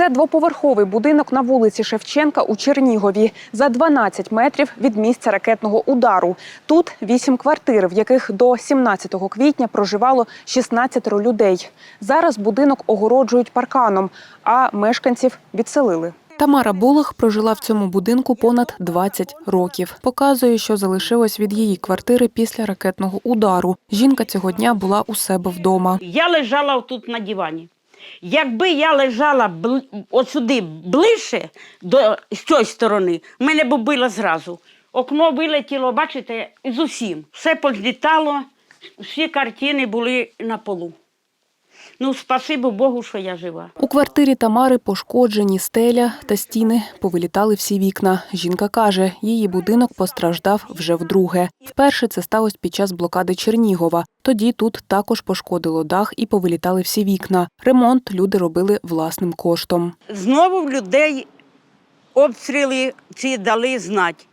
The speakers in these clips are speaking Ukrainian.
Це двоповерховий будинок на вулиці Шевченка у Чернігові за 12 метрів від місця ракетного удару. Тут вісім квартир, в яких до 17 квітня проживало 16 людей. Зараз будинок огороджують парканом, а мешканців відселили. Тамара Булах прожила в цьому будинку понад 20 років. Показує, що залишилось від її квартири після ракетного удару. Жінка цього дня була у себе вдома. Я лежала тут на дивані. Якби я лежала бл... отсюди ближче до з цієї сторони, мене б убило зразу. Окно вилетіло, бачите, з усім. Все позлітало, всі картини були на полу. Ну, спасибо Богу, що я жива. У квартирі Тамари пошкоджені стеля та стіни, повилітали всі вікна. Жінка каже, її будинок постраждав вже вдруге. Вперше це сталося під час блокади Чернігова. Тоді тут також пошкодило дах і повилітали всі вікна. Ремонт люди робили власним коштом. Знову в людей обстріли ці дали знати.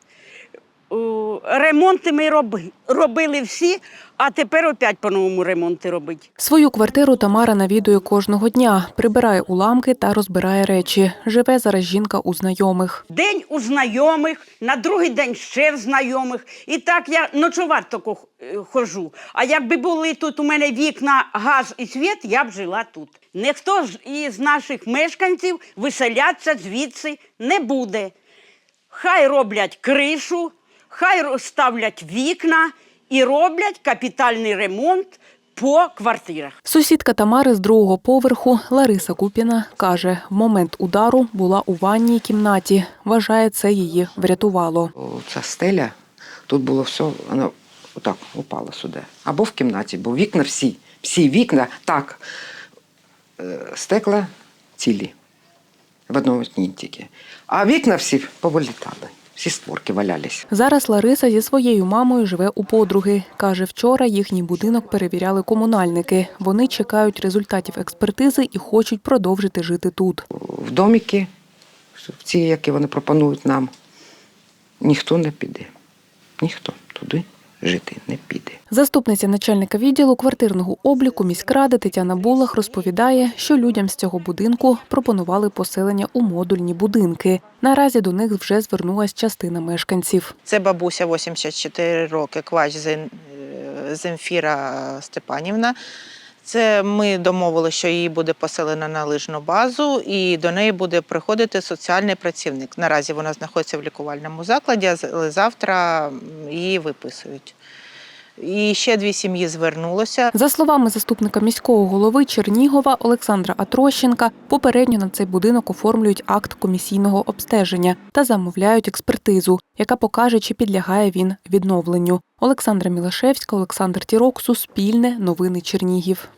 Ремонти ми роби- робили всі, а тепер опять по-новому ремонти робити. Свою квартиру Тамара навідує кожного дня, прибирає уламки та розбирає речі. Живе зараз жінка у знайомих. День у знайомих, на другий день ще в знайомих. І так я ночувати тако е, хожу. А якби були тут у мене вікна, газ і світ, я б жила тут. Ніхто із наших мешканців виселятися звідси не буде. Хай роблять кришу, хай ро- ставлять вікна і роблять капітальний ремонт по квартирах. Сусідка Тамари з другого поверху Лариса Купіна каже, в момент удару була у ванній кімнаті. Вважає, це її врятувало. Ця стеля, тут було все, воно отак упало сюди. Або в кімнаті, бо вікна всі, всі вікна так, е, стекла цілі. В одному тільки. А вікна всі повилітали, всі створки валялись. Зараз Лариса зі своєю мамою живе у подруги. Каже, вчора їхній будинок перевіряли комунальники. Вони чекають результатів експертизи і хочуть продовжити жити тут. В доміки, в ці, які вони пропонують нам, ніхто не піде. Ніхто туди жити не піде. Заступниця начальника відділу квартирного обліку міськради Тетяна Булах розповідає, що людям з цього будинку пропонували поселення у модульні будинки. Наразі до них вже звернулась частина мешканців. Це бабуся 84 роки, квач е, Земфіра Степанівна. Це ми домовили, що її буде поселена на лижну базу, і до неї буде приходити соціальний працівник. Наразі вона знаходиться в лікувальному закладі, але завтра її виписують. І ще дві сім'ї звернулося. За словами заступника міського голови Чернігова Олександра Атрощенка, попередньо на цей будинок оформлюють акт комісійного обстеження та замовляють експертизу, яка покаже, чи підлягає він відновленню. Олександра Мілашевська, Олександр Тірок, Суспільне, Новини Чернігів.